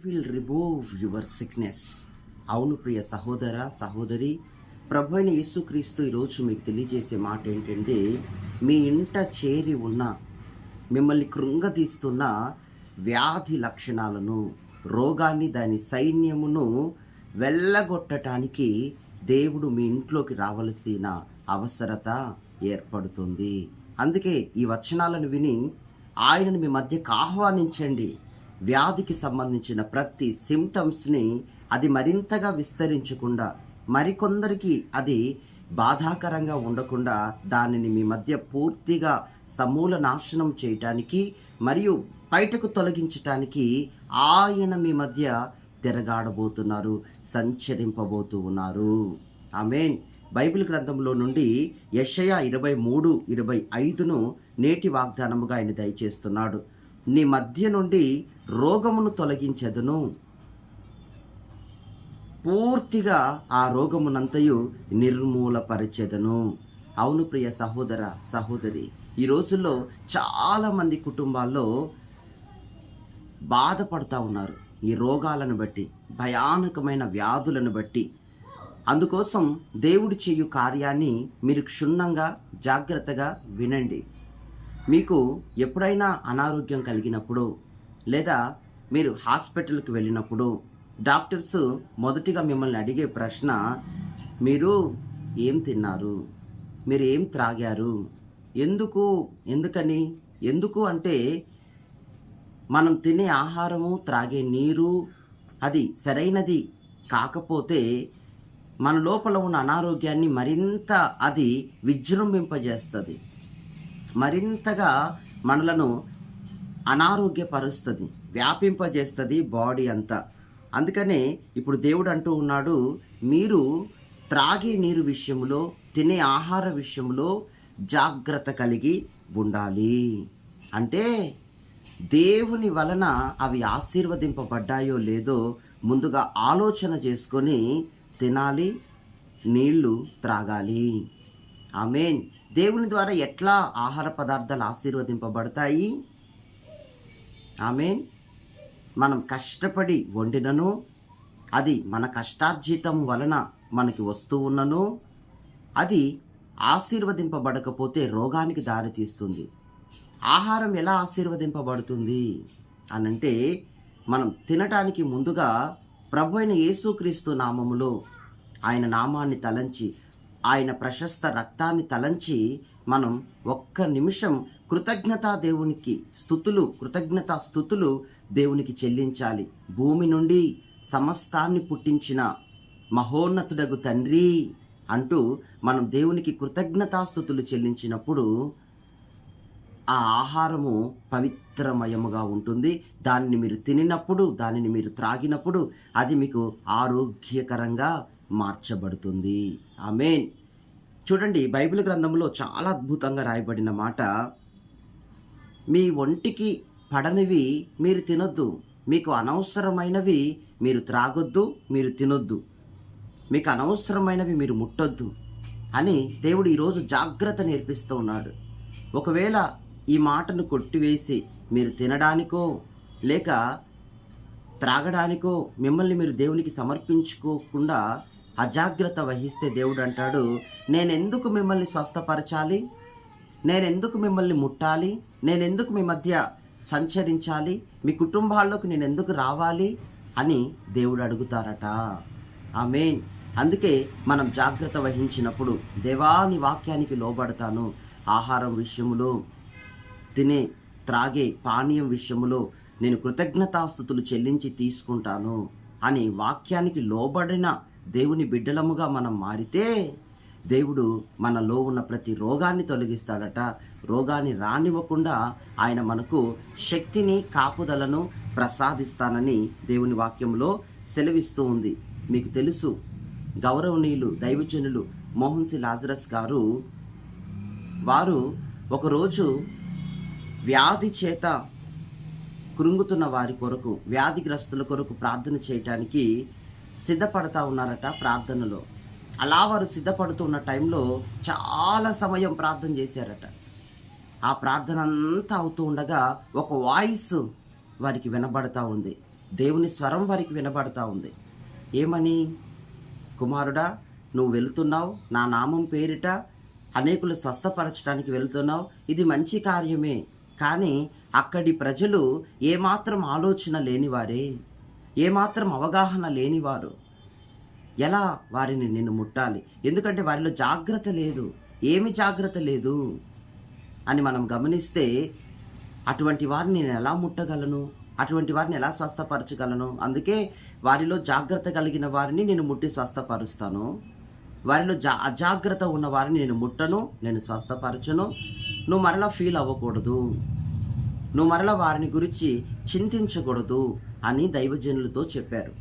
Will remove your sickness అవును ప్రియ సహోదర సహోదరి ప్రభు అయిన యేసుక్రీస్తు ఈరోజు మీకు తెలియజేసే మాట ఏంటంటే మీ ఇంట చేరి ఉన్న మిమ్మల్ని కృంగదీస్తున్న వ్యాధి లక్షణాలను రోగాన్ని దాని సైన్యమును వెళ్ళగొట్టడానికి దేవుడు మీ ఇంట్లోకి రావలసిన అవసరత ఏర్పడుతుంది. అందుకే ఈ వచనాలను విని ఆయనను మీ మధ్యకు ఆహ్వానించండి. వ్యాధికి సంబంధించిన ప్రతి సిమ్టమ్స్ని అది మరింతగా విస్తరించకుండా మరికొందరికి అది బాధాకరంగా ఉండకుండా దానిని మీ మధ్య పూర్తిగా సమూల నాశనం చేయటానికి మరియు బయటకు తొలగించటానికి ఆయన మీ మధ్య తిరగాడబోతున్నారు సంచరింపబోతూ ఉన్నారు. ఆమెన్. బైబిల్ గ్రంథంలో నుండి యెషయా ఇరవై మూడు ఇరవై ఐదును నేటి వాగ్దానముగా ఆయన దయచేస్తున్నాడు. నీ మధ్య నుండి రోగమును తొలగించెదను. పూర్తిగా ఆ రోగమునంతయు నిర్మూలపరిచెదను. అవును ప్రియ సహోదర సహోదరి ఈ రోజుల్లో చాలామంది కుటుంబాల్లో బాధపడుతూ ఉన్నారు ఈ రోగాలను బట్టి భయానకమైన వ్యాధులను బట్టి. అందుకోసం దేవుడు చేయు కార్యాన్ని మీరు క్షుణ్ణంగా జాగ్రత్తగా వినండి. మీకు ఎప్పుడైనా అనారోగ్యం కలిగినప్పుడు లేదా మీరు హాస్పిటల్కి వెళ్ళినప్పుడు డాక్టర్స్ మొదటిగా మిమ్మల్ని అడిగే ప్రశ్న మీరు ఏం తిన్నారు? మీరు ఏం త్రాగారు? ఎందుకు? ఎందుకని? ఎందుకు? అంటే మనం తినే ఆహారము త్రాగే నీరు అది సరైనది కాకపోతే మన లోపల ఉన్న అనారోగ్యాన్ని మరింత అది విజృంభింపజేస్తుంది. మరింతగా మనలను అనారోగ్యపరుస్తుంది వ్యాపింపజేస్తుంది బాడీ అంతా. అందుకనే ఇప్పుడు దేవుడు అంటూ ఉన్నాడు మీరు త్రాగే నీరు విషయంలో తినే ఆహార విషయంలో జాగ్రత్త కలిగి ఉండాలి. అంటే దేవుని వలన అవి ఆశీర్వదింపబడ్డాయో లేదో ముందుగా ఆలోచన చేసుకొని తినాలి నీళ్ళు త్రాగాలి. ఆమెన్. దేవుని ద్వారా ఎట్లా ఆహార పదార్థాలు ఆశీర్వదింపబడతాయి? ఆమెన్. మనం కష్టపడి వండినను అది మన కష్టార్జితం వలన మనకి వస్తూ ఉన్నను అది ఆశీర్వదింపబడకపోతే రోగానికి దారితీస్తుంది ఆహారం ఎలా ఆశీర్వదింపబడుతుంది అనంటే మనం తినటానికి ముందుగా ప్రభు అయిన యేసుక్రీస్తు నామములో ఆయన నామాన్ని తలంచి ఆయన ప్రశస్త రక్తాన్ని తలంచి మనం ఒక్క నిమిషం కృతజ్ఞతా దేవునికి స్థుతులు కృతజ్ఞతా స్థుతులు దేవునికి చెల్లించాలి. భూమి నుండి సమస్తాన్ని పుట్టించిన మహోన్నతుడగు తండ్రి అంటూ మనం దేవునికి కృతజ్ఞతాస్థుతులు చెల్లించినప్పుడు ఆ ఆహారము పవిత్రమయముగా ఉంటుంది. దానిని మీరు తినినప్పుడు దానిని మీరు త్రాగినప్పుడు అది మీకు ఆరోగ్యకరంగా మార్చబడుతుంది. ఆమెన్. చూడండి బైబిల్ గ్రంథంలో చాలా అద్భుతంగా రాయబడిన మాట మీ ఒంటికి పడనివి మీరు తినొద్దు. మీకు అనవసరమైనవి మీరు త్రాగొద్దు మీరు తినొద్దు. మీకు అనవసరమైనవి మీరు ముట్టొద్దు అని దేవుడు ఈరోజు జాగ్రత్త నేర్పిస్తూ ఉన్నాడు. ఒకవేళ ఈ మాటను కొట్టివేసి మీరు తినడానికో లేక త్రాగడానికో మిమ్మల్ని మీరు దేవునికి సమర్పించుకోకుండా అజాగ్రత్త వహిస్తే దేవుడు అంటాడు నేనెందుకు మిమ్మల్ని స్వస్థపరచాలి? నేనెందుకు మిమ్మల్ని ముట్టాలి? నేనెందుకు మీ మధ్య సంచరించాలి? మీ కుటుంబాల్లోకి నేను ఎందుకు రావాలి? అని దేవుడు అడుగుతారట. మెయిన్ అందుకే మనం జాగ్రత్త వహించినప్పుడు దేవాని వాక్యానికి లోబడతాను. ఆహారం విషయంలో తినే త్రాగే పానీయం విషయములో నేను కృతజ్ఞతాస్థుతులు చెల్లించి తీసుకుంటాను అని వాక్యానికి లోబడిన దేవుని బిడ్డలముగా మనం మారితే దేవుడు మనలో ఉన్న ప్రతి రోగాన్ని తొలగిస్తాడట. రోగాన్ని రానివ్వకుండా ఆయన మనకు శక్తిని కాపుదలను ప్రసాదిస్తానని దేవుని వాక్యంలో సెలవిస్తూ ఉంది. మీకు తెలుసు గౌరవనీయులు దైవజనులు మోహన్ సి. లాజరస్ గారు వారు ఒకరోజు వ్యాధి చేత కృంగుతున్న వారి కొరకు వ్యాధిగ్రస్తుల కొరకు ప్రార్థన చేయటానికి సిద్ధపడతా ఉన్నారట ప్రార్థనలో. అలా వారు సిద్ధపడుతున్న టైంలో చాలా సమయం ప్రార్థన చేశారట. ఆ ప్రార్థన అంతా అవుతూ ఉండగా ఒక వాయిస్ వారికి వినబడతా ఉంది. దేవుని స్వరం వారికి వినబడతా ఉంది. ఏమని? కుమారుడా నువ్వు వెళ్తున్నావు నా నామం పేరిట అనేకులు స్వస్థపరచడానికి వెళ్తున్నావు ఇది మంచి కార్యమే. కానీ అక్కడి ప్రజలు ఏమాత్రం ఆలోచన లేనివారే ఏమాత్రం అవగాహన లేనివారు. ఎలా వారిని నిన్ను ముట్టాలి? ఎందుకంటే వారిలో జాగ్రత్త లేదు. ఏమి జాగ్రత్త లేదు? అని మనం గమనిస్తే అటువంటి వారిని నేను ఎలా ముట్టగలను? అటువంటి వారిని ఎలా స్వస్థపరచగలను? అందుకే వారిలో జాగ్రత్త కలిగిన వారిని నేను ముట్టి స్వస్థపరుస్తాను. వారిలో జా అజాగ్రత్త ఉన్న వారిని నేను ముట్టను నేను స్వస్థపరచను. నువ్వు మరలా ఫీల్ అవ్వకూడదు. నువ్వు మరలా వారిని గురించి చింతించకూడదు అని దైవజనులతో చెప్పారు.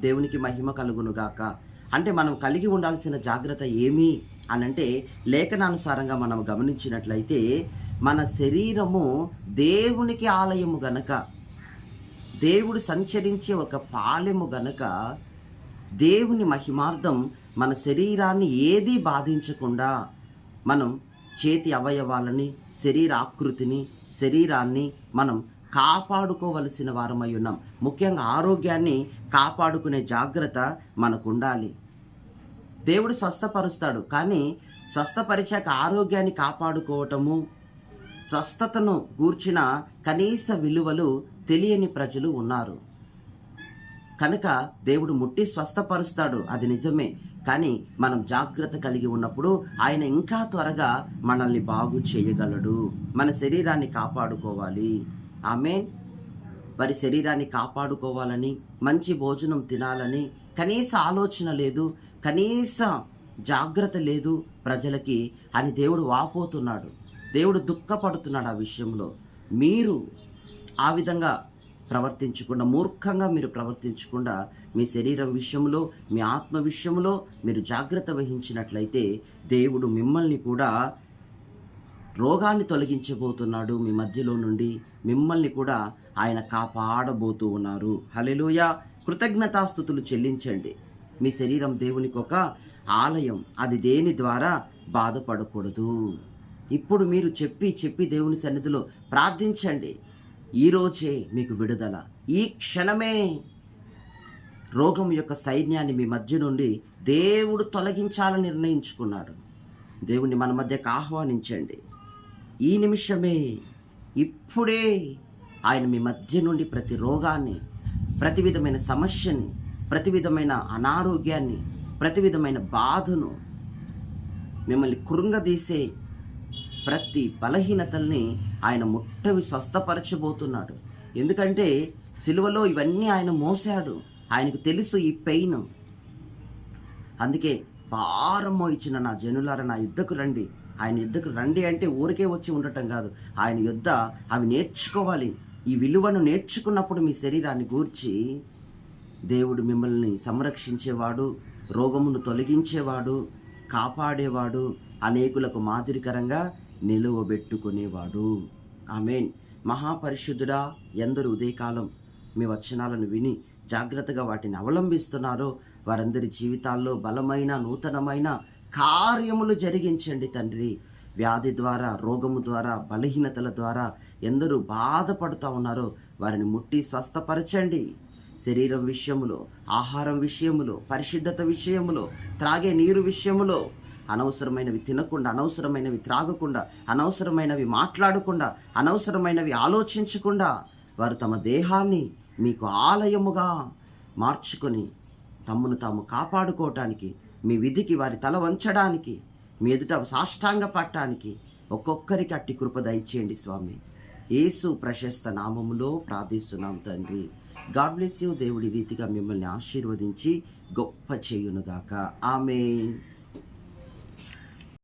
దేవునికి మహిమ కలుగునుగాక అంటే మనం కలిగి ఉండాల్సిన జాగ్రత్త ఏమి అని అంటే లేఖనానుసారంగా మనం గమనించినట్లయితే మన శరీరము దేవునికి ఆలయము గనక దేవుడు సంచరించే ఒక పాలెము గనక దేవుని మహిమార్థం మన శరీరాన్ని ఏదీ బాధించకుండా మనం చేతి అవయవాలని శరీర ఆకృతిని శరీరాన్ని మనం కాపాడుకోవలసిన వారమై ఉన్నాం. ముఖ్యంగా ఆరోగ్యాన్ని కాపాడుకునే జాగ్రత్త మనకు ఉండాలి దేవుడు స్వస్థపరుస్తాడు. కానీ స్వస్థపరిచాక ఆరోగ్యాన్ని కాపాడుకోవటము స్వస్థతను గూర్చిన కనీస విలువలు తెలియని ప్రజలు ఉన్నారు. కనుక దేవుడు ముట్టి స్వస్థపరుస్తాడు. అది నిజమే. కానీ మనం జాగ్రత్త కలిగి ఉన్నప్పుడు ఆయన ఇంకా త్వరగా మనల్ని బాగు చేయగలడు. మన శరీరాన్ని కాపాడుకోవాలి. ఆమె వారి శరీరాన్ని కాపాడుకోవాలని మంచి భోజనం తినాలని కనీస ఆలోచన లేదు కనీస జాగ్రత్త లేదు ప్రజలకి అని దేవుడు వాపోతున్నాడు. దేవుడు దుఃఖపడుతున్నాడు ఆ విషయంలో. మీరు ఆ విధంగా ప్రవర్తించకుండా మూర్ఖంగా మీరు ప్రవర్తించకుండా మీ శరీరం విషయంలో మీ ఆత్మ విషయంలో మీరు జాగ్రత్త వహించినట్లయితే దేవుడు మిమ్మల్ని కూడా రోగాన్ని తొలగించబోతున్నాడు మీ మధ్యలో నుండి. మిమ్మల్ని కూడా ఆయన కాపాడబోతూ ఉన్నారు. హలెలుయ కృతజ్ఞతాస్థుతులు చెల్లించండి. మీ శరీరం దేవునికి ఒక ఆలయం. అది దేని ద్వారా బాధపడకూడదు. ఇప్పుడు మీరు చెప్పి చెప్పి దేవుని సన్నిధిలో ప్రార్థించండి. ఈరోజే మీకు విడుదల. ఈ క్షణమే రోగం యొక్క సైన్యాన్ని మీ మధ్య నుండి దేవుడు తొలగించాలని నిర్ణయించుకున్నాడు. దేవుణ్ణి మన మధ్యకు ఆహ్వానించండి. ఈ నిమిషమే ఇప్పుడే ఆయన మీ మధ్య నుండి ప్రతి రోగాన్ని ప్రతి విధమైన సమస్యని ప్రతి విధమైన అనారోగ్యాన్ని ప్రతి విధమైన బాధను మిమ్మల్ని కృంగదీసే ప్రతి బలహీనతల్ని ఆయన ముట్టవి స్వస్థపరచబోతున్నాడు. ఎందుకంటే సిలువలో ఇవన్నీ ఆయన మోసాడు ఆయనకు తెలుసు ఈ పెయిన్. అందుకే భారం ఇచ్చిన నా జనులారా నా యుద్ధకు రండి. ఆయన యుద్ధకు రండి అంటే ఊరికే వచ్చి ఉండటం కాదు. ఆయన యుద్ధ అవి నేర్చుకోవాలి. ఈ విలువను నేర్చుకున్నప్పుడు మీ శరీరాన్ని గూర్చి దేవుడు మిమ్మల్ని సంరక్షించేవాడు రోగమును తొలగించేవాడు కాపాడేవాడు అనేకులకు మాదిరికరంగా నిలువబెట్టుకునేవాడు. ఆమెన్. మహాపరిశుద్ధుడా ఎందరు ఉదయకాలం మీ వచనాలను విని జాగ్రత్తగా వాటిని అవలంబిస్తున్నారో వారందరి జీవితాల్లో బలమైన నూతనమైన కార్యములు జరిగించండి తండ్రి. వ్యాధి ద్వారా రోగము ద్వారా బలహీనతల ద్వారా ఎందరూ బాధపడుతూ ఉన్నారో వారిని ముట్టి స్వస్థపరచండి. శరీరం విషయములో ఆహారం విషయములో పరిశుద్ధత విషయములో త్రాగే నీరు విషయములో అనవసరమైనవి తినకుండా అనవసరమైనవి త్రాగకుండా అనవసరమైనవి మాట్లాడకుండా అనవసరమైనవి ఆలోచించకుండా వారు తమ దేహాన్ని మీకు ఆలయముగా మార్చుకొని తమ్మును తాము కాపాడుకోవటానికి మీ విధికి వారి తల వంచడానికి మీ ఎదుట సాష్టాంగ పట్టడానికి ఒక్కొక్కరికి అట్టి కృప దయచేయండి స్వామి. యేసు ప్రశస్త నామములో ప్రార్థిస్తున్నాం తండ్రి. God bless you. దేవుడి రీతిగా మిమ్మల్ని ఆశీర్వదించి గొప్ప చేయునుగాక. ఆమె